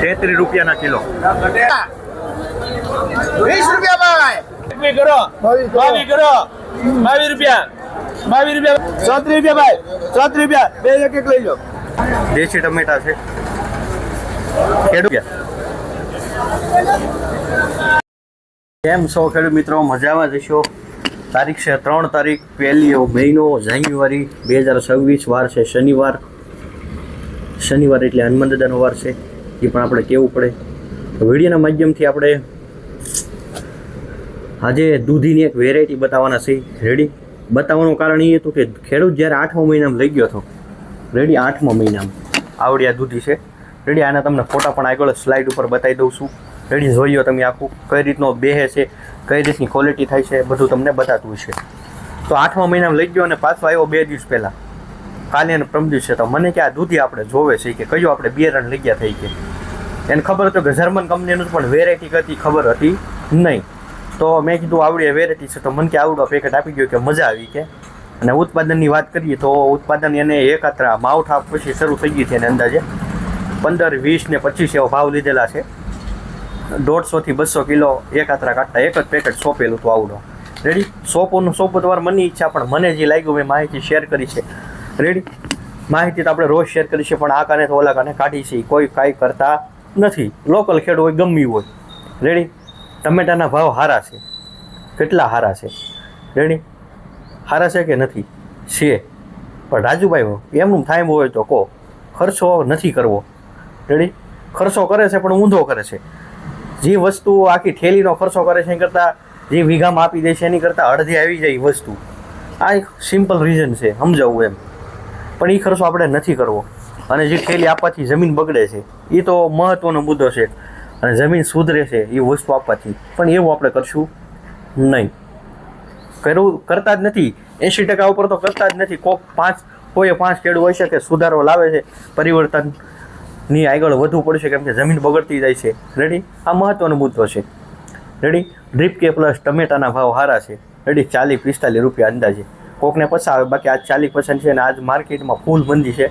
તેત્રીસ રૂપિયાના કિલો. વીસ રૂપિયા ભાઈ કરો. ભાવી કરો. બાવીસ રૂપિયા. બાવીસ રૂપિયા. ચોત્રીસ રૂપિયા ભાઈ. ચોત્રીસ રૂપિયા. બે એક એક લઈ લો. દેશી ટમેટા છે. ખેડૂત કેમ છો ખેડૂત મિત્રો? મજામાં જશો તારીખ છે ત્રણ તારીખ પહેલી મહિનો જાન્યુઆરી બે હજાર છવ્વીસ વાર છે શનિવાર. શનિવાર એટલે હનુમાન દાદાનો વાર છે, એ પણ આપણે કહેવું પડે. વિડીયોના માધ્યમથી આપણે આજે દૂધીની એક વેરાયટી બતાવવાના છે. રેડી બતાવવાનું કારણ એ હતું કે ખેડૂત જ્યારે આઠમા મહિનામાં લઈ ગયો હતો. રેડી આઠમા મહિનામાં. આવડી દૂધી છે. રેડી આના તમને ફોટા પણ આગળ સ્લાઇડ ઉપર બતાવી દઉં છું. રેડી જોઈ લો તમે આખું. કઈ રીતનો બેહે છે, કઈ રીતની ક્વોલિટી થાય છે બધું તમને બતાતું છે તો આઠમા મહિનામાં લઈ ગયો અને પાછો આવ્યો બે દિવસ પહેલાં. કાલે અને છે. તો મને કે આ દૂધી આપણે જોવે છે કે કયો આપણે બે રન લઈ ગયા થઈ કે. એને ખબર હતું કે જર્મન કંપનીનું પણ વેરાયટી કરતી ખબર હતી નહીં. તો મેં કીધું આવડી વેરાયટી છે. તો મને કે આવડો પેકેટ આપી ગયો કે મજા આવી કે. અને ઉત્પાદનની વાત કરીએ તો ઉત્પાદન એને એકાત્રા માવઠા પછી શરૂ થઈ ગઈ છે એને અંદાજે. પંદર, વીસ ને પચીસ એવો ભાવ લીધેલા છે. દોઢસોથી બસો કિલો એકાત્રા કાઢતા એક જ પેકેટ સોંપેલું હતું આવડો. રેડી સોપોનું સોપો તમારે મનની ઈચ્છા, પણ મને જે લાગ્યું, મેં માહિતી શેર કરી છે. રેડી માહિતી તો આપણે રોજ શેર કરી છે પણ આ કાને તો ઓલા કાને કાઢી છે કોઈ કાંઈ કરતા નથી. લોકલ ખેડ હોય, ગમ્યું હોય. રેડી ટમેટાના ભાવ હારા છે. કેટલા સારા છે? રેડી સારા છે કે નથી? છે. પણ રાજુભાઈ, એમનું થાય હોય તો કહો. ખર્ચો નથી કરવો. રેડી ખર્ચો કરે છે, પણ ઊંધો કરે છે. જે વસ્તુ આખી ઠેલીનો ખર્ચો કરે છે, એની કરતાં, જે વીઘામાં આપી દે છે, એની કરતાં અડધી આવી જાય વસ્તુ. આ એક સિમ્પલ રીઝન છે સમજાવવું એમ. પણ એ ખર્ચો આપણે નથી કરવો. અને જે થેલી આપવાથી જમીન બગડે છે એ તો મહત્વનો મુદ્દો છે. અને જમીન સુધરે છે એ વસ્તુ આપવાથી. પણ એવું આપણે કરશું નહીં. કરવું, કરતા જ નથી. એંશી ટકા ઉપર તો કરતા જ નથી. કોક પાંચ, કોઈએ પાંચ ખેડૂત હોય છે કે સુધારો લાવે છે. પરિવર્તનની આગળ વધવું પડશે, કેમ કે જમીન બગડતી જાય છે. રેડી આ મહત્વનો મુદ્દો છે. રેડી ડ્રીપ કે પ્લસ ટમેટાના ભાવ સારા છે. રેડી ચાલીસ, પિસ્તાલીસ રૂપિયા અંદાજે. કોકને પસાવે બાકી આજ ચાલીસ પર્સન્ટ છે અને આજ માર્કેટમાં ફૂલ મંદી છે.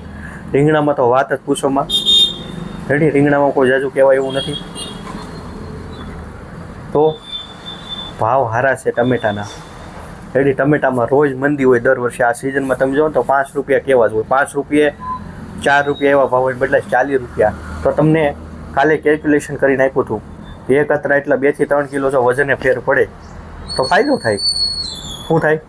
રીંગણામાં તો વાત જ પૂછોમાં રેડી, રીંગણામાં કોઈ જાજુ કહેવાય એવું નથી. તો ભાવ સારા છે ટમેટાના. રેડી, ટમેટામાં રોજ મંદી હોય દર વર્ષે. આ સિઝનમાં તમે જો તો પાંચ રૂપિયા કેવા જ હોય. પાંચ રૂપિયે, ચાર રૂપિયા એવા ભાવ હોય બદલાય ચાલીસ રૂપિયા. તો તમને કાલે કેલ્ક્યુલેશન કરી નાખ્યું હતું. એક અત્રા એટલા બેથી ત્રણ કિલો જો વજને ફેર પડે. તો ફાયદો થાય. શું થાય?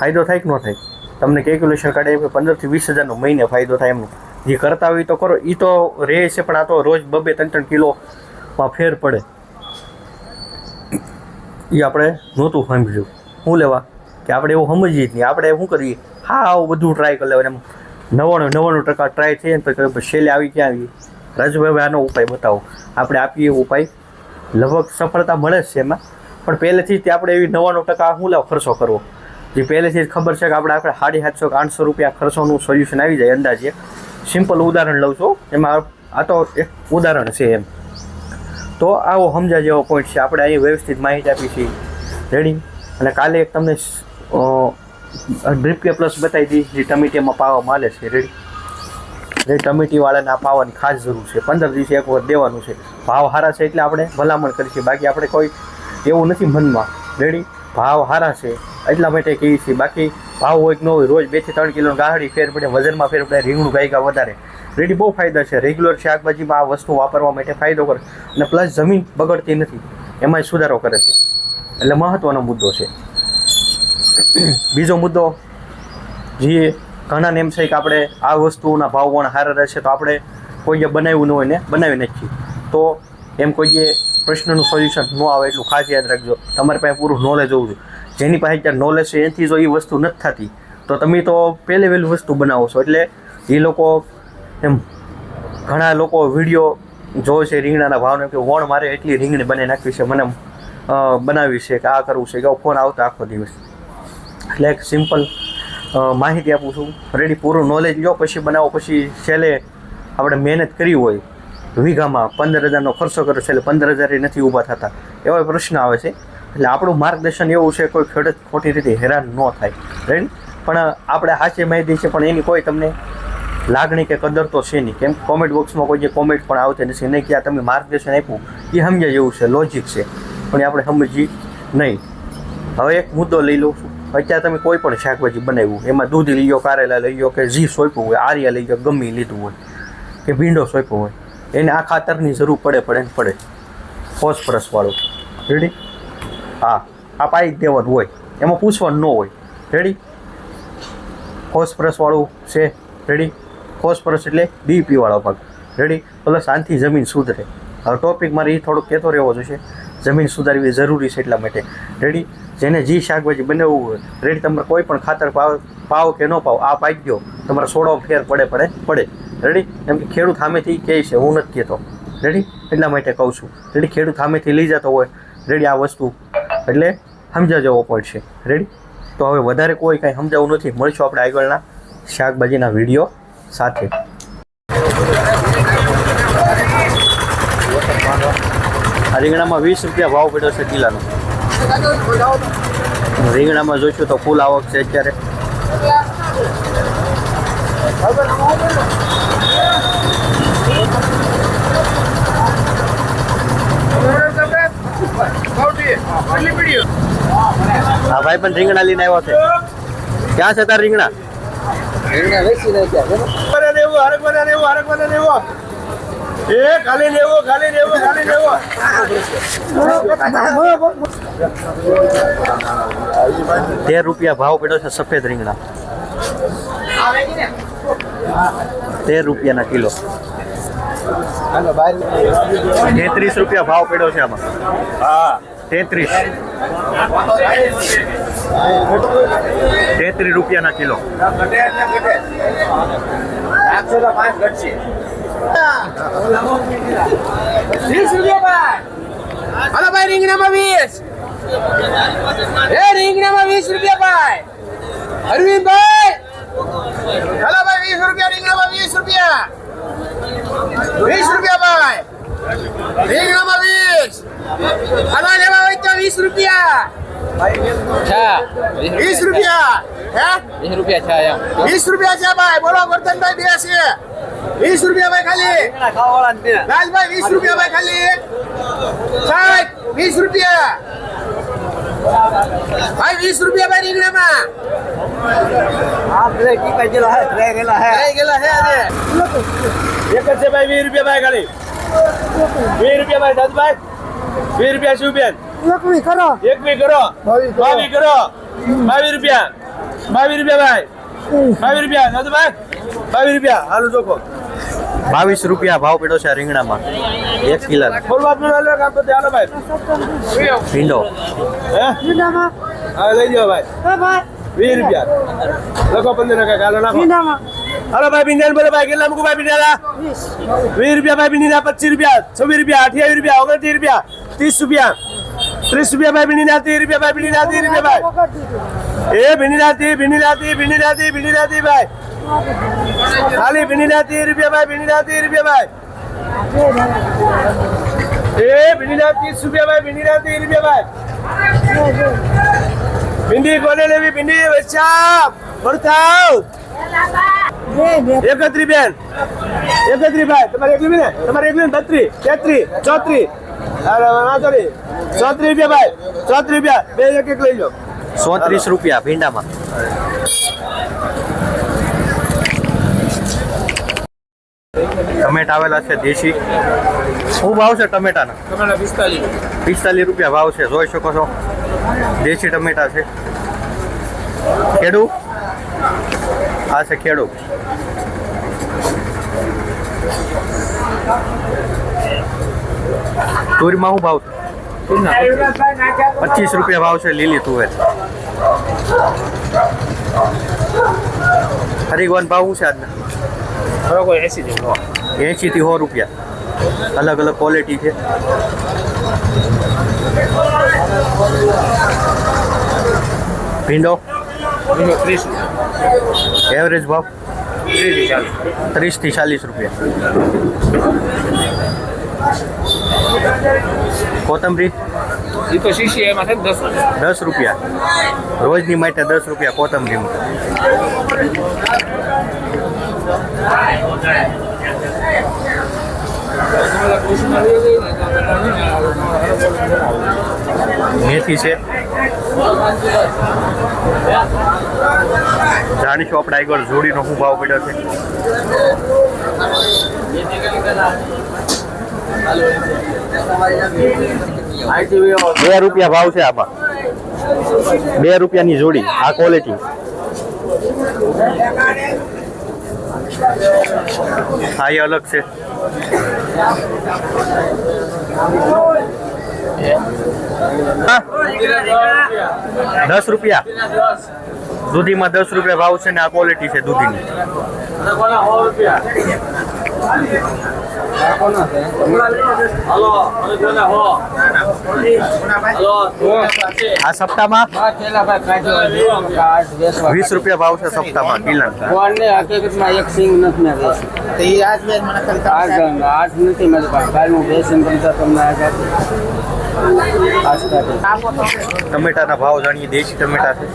ફાયદો થાય કે ન થાય? તમને કેલ્ક્યુલેશન કાઢે કે પંદરથી વીસ હજારનો મહિને ફાયદો થાય એમનો. જે કરતા હોય તો કરો. એ તો રહે છે, પણ આ તો રોજ બબે ત્રણ ત્રણ કિલોમાં ફેર પડે. એ આપણે નહોતું સમજ્યું શું લેવા? કે આપણે એવું સમજીએ જ નહીં. આપણે શું કરીએ? હા આવું બધું ટ્રાય કરી લેવાનું. એમ નવ્વાણું નવ્વાણું ટકા ટ્રાય થઈએ ને તો છેલ્લે આવી ક્યાં આવી? રાજુભાઈ આનો ઉપાય બતાવો. આપણે આપીએ ઉપાય. લગભગ સફળતા મળે છે એમાં. પણ પહેલેથી જ આપણે એવી નવ્વાણું ટકા શું લાવ? ખર્ચો કરવો. જે પહેલેથી જ ખબર છે કે આપણે આપણે સાડી સાતસો કે આઠસો રૂપિયા ખર્ચોનું સોલ્યુશન આવી જાય અંદાજે. સિમ્પલ ઉદાહરણ લઉં છું. એમાં આ તો એક ઉદાહરણ છે એમ. તો આવો સમજા જેવો પોઈન્ટ છે. આપણે અહીં વ્યવસ્થિત માહિતી આપી છે. રેડી અને કાલે એક તમને ડ્રીપ કે પ્લસ બતાવી દીધી જે ટમેટીમાં પાવા માલે છે. રેડી જે ટમેટીવાળાને પાવાની ખાસ જરૂર છે. પંદર દિવસે એક વખત દેવાનું છે. ભાવ સારા છે એટલે આપણે ભલામણ કરી છે. બાકી આપણે કોઈ એવું નથી મનમાં. રેડી ભાવ સારા છે. એટલા માટે કહીએ છીએ. બાકી ભાવ હોય કે ન હોય, રોજ બેથી ત્રણ કિલો ગાહડી ફેર પડે, વજનમાં ફેર પડે, રીંગણું ગાયકા વધારે. રેડી બહુ ફાયદા છે. રેગ્યુલર શાકભાજીમાં આ વસ્તુ વાપરવા માટે ફાયદો કરે. અને પ્લસ જમીન બગડતી નથી. એમાંય સુધારો કરે છે. એટલે મહત્ત્વનો મુદ્દો છે. બીજો મુદ્દો, જે ઘણાને એમ છે કે આપણે આ વસ્તુના ભાવ પણ સારા રહેશે, તો આપણે કોઈએ બનાવ્યું ન હોય ને, બનાવી નાખીએ. તો એમ કોઈએ પ્રશ્નનું સોલ્યુશન ન આવે એટલું ખાસ યાદ રાખજો. તમારી પાસે પૂરું નોલેજ હોવું જોઈએ. જેની પાસે અત્યારે નોલેજ છે એથી જો એ વસ્તુ નથી થતી, તો તમે તો પહેલી વહેલી વસ્તુ બનાવો છો. એટલે એ લોકો એમ ઘણા લોકો વીડિયો જોવે છે, રીંગણાના ભાવને કે વણ મારે એટલી રીંગણી બની નાખવી છે, મને બનાવી છે કે આ કરવું છે, કે ફોન આવતા આખો દિવસ. એટલે એક સિમ્પલ માહિતી આપું છું. રેડી પૂરું નોલેજ લો પછી બનાવો, પછી છેલ્લે આપણે મહેનત કરી હોય વીઘામાં પંદર હજારનો ખર્ચો કર્યો છે એટલે પંદર હજાર નથી ઊભા થતા. એવા પ્રશ્ન આવે છે. એટલે આપણું માર્ગદર્શન એવું છે, કોઈ ખેડૂત ખોટી રીતે હેરાન ન થાય. રાઈટ પણ આપણે સાચી માહિતી છે, પણ એની કોઈ તમને લાગણી કે કદર તો છે નહીં. કેમ? કોમેન્ટ બોક્સમાં કોઈ જે કોમેન્ટ પણ આવતી નથી, નહીં કે આ તમે માર્ગદર્શન આપ્યું. એ સમજ્યા જેવું છે લોજિક છે. પણ એ આપણે સમજી નહીં. હવે એક મુદ્દો લઈ લઉં છું. અત્યારે તમે કોઈ પણ શાકભાજી બનાવ્યું, એમાં દૂધ લઈ લો કારેલા લઈ લો કે જી સોંપ્યું હોય, આર્યા લઈ લો ગમી લીધું હોય, કે ભીંડો સોંપ્યો હોય એને આ ખાતરની જરૂર પડે પડે ને પડે. ફોસ્ફરસવાળું રેડી હા. આ પાઈ દેવાનું હોય. એમાં પૂછવાનું ન હોય. રેડી ફોસ્ફરસવાળું છે. રેડી ફોસ્ફરસ એટલે ડીપીવાળો ભાગ. રેડી પ્લસ આનથી જમીન સુધરે. હવે ટોપિક મારે એ થોડુંક કહેતો રહેવો જોઈશે જમીન સુધારવી જરૂરી છે એટલા માટે. રેડી જેને જી શાકભાજી બનાવવું હોય. રેડી તમારે કોઈ પણ ખાતર પાવ પાવ કે ન પાવ, આ પાઈ ગયો તમારે સોડો ફેર પડે પડે પડે. રેડી એમ કે ખેડૂત સામેથી કહે છે, હું નથી કહેતો. રેડી એટલા માટે કહું છું. રેડી ખેડૂત સામેથી લઈ જતો હોય. રેડી આ વસ્તુ. એટલે સમજા જવો પડશે. રેડી તો હવે વધારે કોઈ કાંઈ સમજાવવું નથી. મળીશું આપણે આગળના શાકભાજીના વીડિયો સાથે. આ રીંગણામાં વીસ રૂપિયા ભાવ પડ્યો છે કિલાનો. રીંગણામાં જોઈશું તો ફૂલ આવક છે અત્યારે. હા ભાઈ પણ રીંગણા લઈને આવ્યો છે. ક્યાં છે તાર રીંગણા? રીંગણા નેવું હરકવાના નેવું એ ખાલી નેવું ખાલી નેવું ખાલી નેવું તેર રૂપિયા ભાવ પડ્યો છે સફેદ રીંગણા. તેર રૂપિયાના કિલો. તેત્રીસ રૂપિયા ભાવ પડ્યો છે આમાં. હા. તેત્રીસ. તેત્રીસ રૂપિયાના કિલો. રૂપિયા ભાઈ. હાલો રીંગણામાં વીસ. એ રીંગણામાં વીસ રૂપિયા ભાઈ. અરવિંદભાઈ. હાલો ભાઈ, વીસ રૂપિયા, રીંગણામાં વીસ રૂપિયા વીસ રૂપિયા ભાઈ રીંગણામાં વીસ હાલો લેવા હોય તો વીસ રૂપિયા. વીસ રૂપિયા. હે? વીસ રૂપિયા છે એમ. વીસ રૂપિયા છે ભાઈ. બોલો વર્ધનભાઈ બે છે. વીસ રૂપિયા ભાઈ ખાલી. રાજભાઈ વીસ રૂપિયા ભાઈ ખાલી. સાહેબ વીસ રૂપિયા. ભાઈ વીસ રૂપિયા ભાઈ રીંગણામાં. રહી ગયેલા હે આજે. એક જ છે ભાઈ વીસ રૂપિયા ભાઈ ખાલી. વીસ રૂપિયા ભાઈ દાદભાઈ વીસ રૂપિયા શું બેન? એકવી કરો. એક બી કરો. બાવી કરો. બાવીસ રૂપિયા. બાવીસ રૂપિયા ભાઈ. બાવીસ રૂપિયા. દાદભાઈ બાવીસ રૂપિયા. હાલો જોખો બાવીસ રૂપિયા ભાવ પડ્યો છે રીંગણામાં. એક કિલો. બોલ વાતનું હાલો કામ તો હાલો ભાઈ. ભીંડો. લઈ જાઓ ભાઈ. વીસ રૂપિયા. લખો પંદર ટકા હાલો નાખો. હાલો ભાઈ બિંદાન બોલે ભાઈ કેટલા મૂકું ભાઈ બિંદાલા વીસ રૂપિયા ભાઈ બિંદીના પચીસ રૂપિયા છવ્વીસ રૂપિયા અઠ્યાવીસ રૂપિયા ઓગણત્રીસ રૂપિયા ત્રીસ રૂપિયા ત્રીસ રૂપિયા ભાઈ બિંદીના ત્રીસ રૂપિયા ભાઈ બિંદીના ત્રીસ રૂપિયા ભાઈ એ ભીંડીના ત્રીસ ભીંડીના ત્રીસ ભીંડીના ત્રીસ ભીંડીના ત્રીસ ભાઈ ખાલી ભીંડીના ત્રીસ રૂપિયા ભાઈ ભીંડીના ત્રીસ રૂપિયા ભાઈ એ ભીંડીના ત્રીસ રૂપિયા ભાઈ ભીંડીના ત્રીસ રૂપિયા ભાઈ ભીંડી કોને લેવી ભીંડી વચ્ચા ભરતાવ એકત્રી બેન. એકત્રી ભાઈ. તમારે એકલી ને? તમારે એકલી ને? બત્રી. તેત્રી. ચોત્રી. અરે વાંધો નહીં ચોત્રી રૂપિયા ભાઈ. ચોત્રી રૂપિયા. બે એક એક લઈ લો. ચોત્રીસ રૂપિયા ભીંડામાં. ટમેટા આવેલા છે દેશી. શું ભાવ છે ટમેટાના? તમારા પિસ્તાલીસ. પિસ્તાલીસ રૂપિયા ભાવ છે. જોઈ શકો છો. દેશી ટમેટા છે. ખેડૂ આ છે ખેડૂ તુરીમાં શું ભાવ છે? પચીસ રૂપિયા ભાવ છે લીલી તુવેર. હરિગવાન ભાવ શું છે આજના? બરોબર કોઈ એસી જેવું એંશી થી સો રૂપિયા. અલગ અલગ ક્વોલિટી છે. ભીંડો? ત્રીસ એવરેજ ભાવ? ત્રીસ ચાલીસથી ચાલીસ રૂપિયા. કોથમરી? તો શીશી એમાં છે દસ દસ રૂપિયા. રોજની માટે દસ રૂપિયા કોથમરીમાં. મેથી છે. જાણીશું આપણે આગળ જોડીનો શું ભાવ પડ્યો છે? બે રૂપિયા ભાવ છે આમાં. બે રૂપિયાની જોડી, આ ક્વોલિટી હા, એ અલગ છે? દસ રૂપિયા? દૂધીમાં દસ રૂપિયા ભાવ છે ને આ ક્વોલિટી છે દૂધીની. આ સપ્તાહમાં? વીસ રૂપિયા ભાવ છે સપ્તાહમાં કિલા હકીકતમાં એક સિંગ નથી મેં વેચી. આજ આજ નથી મારી પાસે કાલ હું બેસીને તમને તમને આજ. આજ ટમેટાના ભાવ જાણીએ દેશી ટમેટા છે.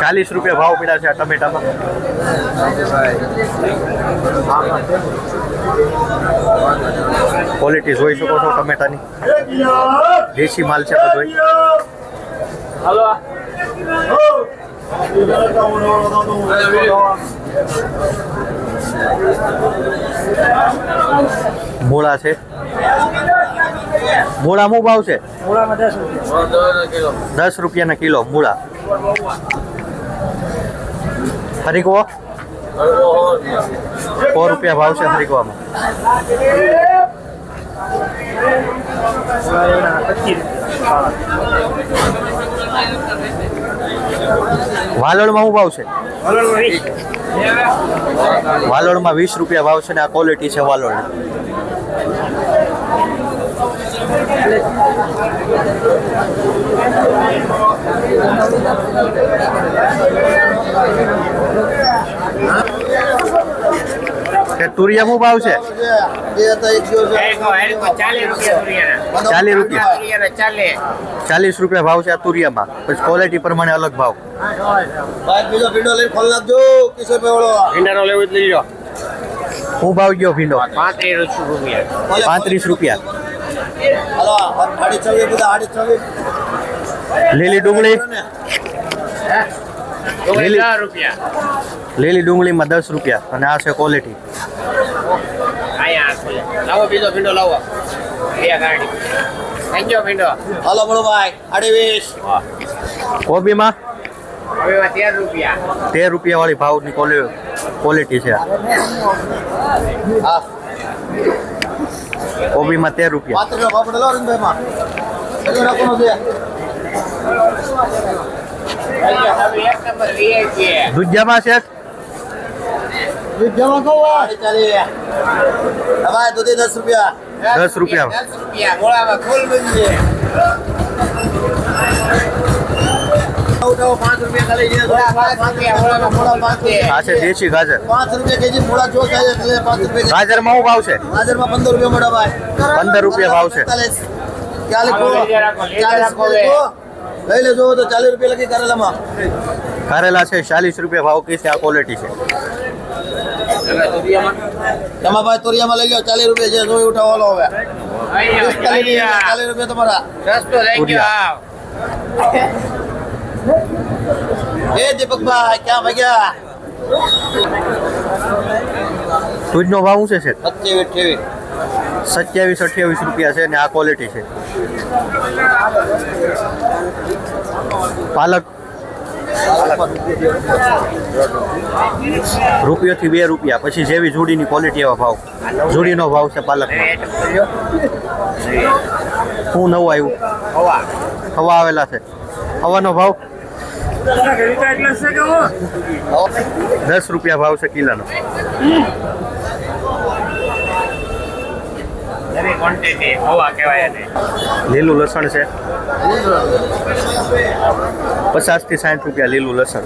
ચાલીસ રૂપિયા ભાવ પડ્યા છે આ ટમેટામાં. ક્વોલિટી જોઈ શકો છો ટમેટાની. દેશી માલ છે બધો. મૂળા છે. મૂળા શું ભાવ છે? દસ રૂપિયાના કિલો મૂળા. હરીકવો? સો રૂપિયા ભાવ છે હરીકવામાં. વાલોડમાં શું ભાવ છે? વાલોડમાં વીસ રૂપિયા ભાવ છે ને આ ક્વોલિટી છે વાલોડ કે તુરિયા શું ભાવ છે? ચાલીસ રૂપિયા. ચાલીસ રૂપિયા ભાવ છે આ તુરિયામાં. પછી ક્વોલિટી પ્રમાણે અલગ ભાવ. શું ભાવ ગયો ભીંડો? પાંત્રીસ રૂપિયા. લીલી ડુંગળી. લીલી. લીલી ડુંગળીમાં દસ રૂપિયા અને આ છે ક્વોલિટી લાવો બીજો ભીંડો લાવો. થેન્ક યુ ભીંડો. હલો બોલો ભાઈ કોબીમાં? તેર રૂપિયા. વાળી ભાવની ક્વોલિટી છે હા. કોબીમાં તેર રૂપિયા. ભાવમાં રાખવાનો છે? હવે એક નંબર VIP. દુધિયામાં છે જમા કહો આડી દૂધી દસ રૂપિયા. દસ રૂપિયા. દસ રૂપિયા. ગોળામાં ફૂલ બની ઉઠાવો પાંચ રૂપિયા છે. ગાજર. પાંચ રૂપિયા કેજી મોડા જો પાંચ રૂપિયા ગાજરમાં શું ભાવ હાજરમાં પંદર રૂપિયા મોટા ભાઈ પંદર રૂપિયા ભાવ છે. ચાલીસ. ચાલીસ લઈ લેજો તો ચાલીસ રૂપિયા લખી કરેલામાં. કારેલા છે ચાલીસ રૂપિયા ભાવ કી છે આ ક્વોલિટી છે. તમારા ભાઈ તોરિયામાં લઈ લો ચાલીસ રૂપિયા છે જોઈ ઉઠાવો લો હવે ચાલીસ રૂપિયા તમારા. રસ્તો લઈ ગયો એ દીપકભાઈ ક્યાં ભાગ્યા? દૂધનો ભાવ શું છે સત્યાવીસ અઠ્યાવીસ સત્યાવીસ, અઠ્યાવીસ રૂપિયા છે અને આ ક્વોલિટી છે. પાલક. રૂપિયોથી બે રૂપિયા. પછી જેવી જોડીની ક્વોલિટી એવા ભાવ. જોડીનો ભાવ છે પાલકનો. શું નવું આવ્યું. હવા આવેલા છે. હવાનો ભાવ? દસ રૂપિયા ભાવ છે કિલાનો. એની ક્વોન્ટિટી હવા કહેવાય એને. લીલું લસણ છે? પચાસથી સાઠ રૂપિયા લીલું લસણ.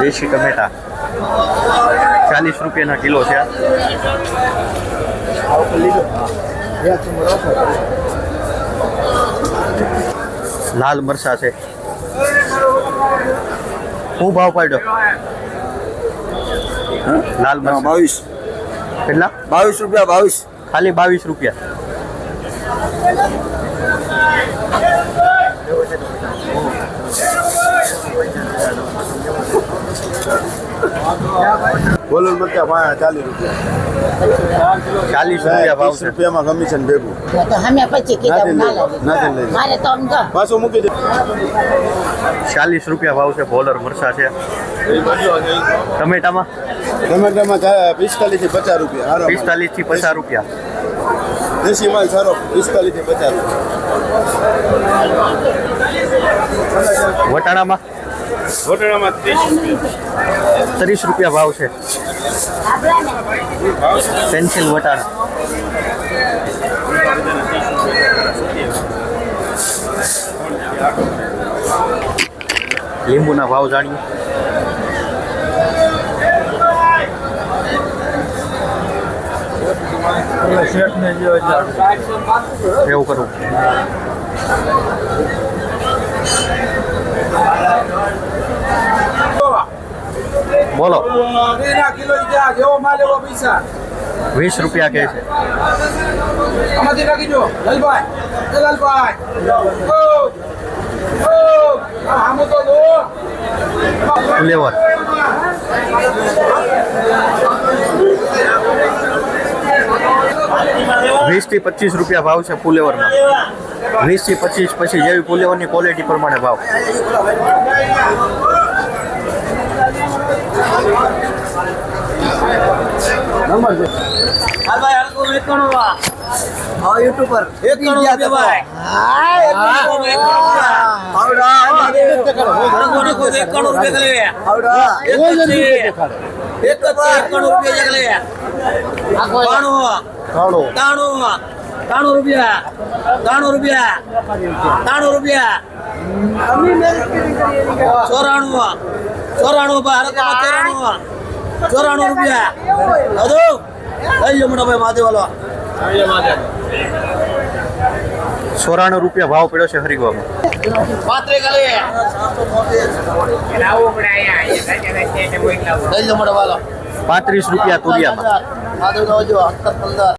દેશી ટમેટા. ચાલીસ રૂપિયાના કિલો છે લાલ મરચા છે. શું ભાવ પાડ્યો લાલ મરચા. બાવીસ. કેટલા? બાવીસ રૂપિયા બાવીસ. ખાલી બાવીસ રૂપિયા. બોલો મરચા પાંચ ચાલીસ રૂપિયા. ચાલીસ રૂપિયા ભાવ છે. રૂપિયામાં કમિશન ભેગું. તો અમે પછી કીધું ના નથી લાગે. લઈ મારે તો આમ તો પાછું મૂકી દે. ચાલીસ રૂપિયા ભાવ છે બોલર મરચા છે. ટમેટામાં ટમેટામાં પિસ્તાલીસથી પચાસ રૂપિયા. પિસ્તાલીસથી પચાસ રૂપિયા. દેશી માલ સારો પિસ્તાલીસથી પચાસ રૂપિયા. વટાણામાં? વટાણામાં ત્રીસ ત્રીસ રૂપિયા ભાવ છે. પેન્સિલ વટાણ. લીંબુના ભાવ જાણીએ. એવું કરવું બોલો. વીસ રૂપિયા કે છે. ફુલેવર વીસથી પચીસ રૂપિયા ભાવ છે ફુલેવરમાં વીસથી પચીસ પછી જેવી ફુલેવરની ક્વોલિટી પ્રમાણે ભાવ. રૂપિયા ચોરાણું ચોરાણું ભાઈ ચોરાણું ચોરાણું રૂપિયા હદો લઈ લો મોટા ભાઈ. મહાદેવ વાલો સોરાણું રૂપિયા. છે હરિગવામાં પાત્રે કાલે લાવવું અહીંયા અહીંયા ગાંધીનગર સ્ટેશને મોકલાવવું. લઈ લો મોટા વાલો પાંત્રીસ રૂપિયા તુરિયામાં મહાદેવ નો જો હત્તર પંદર.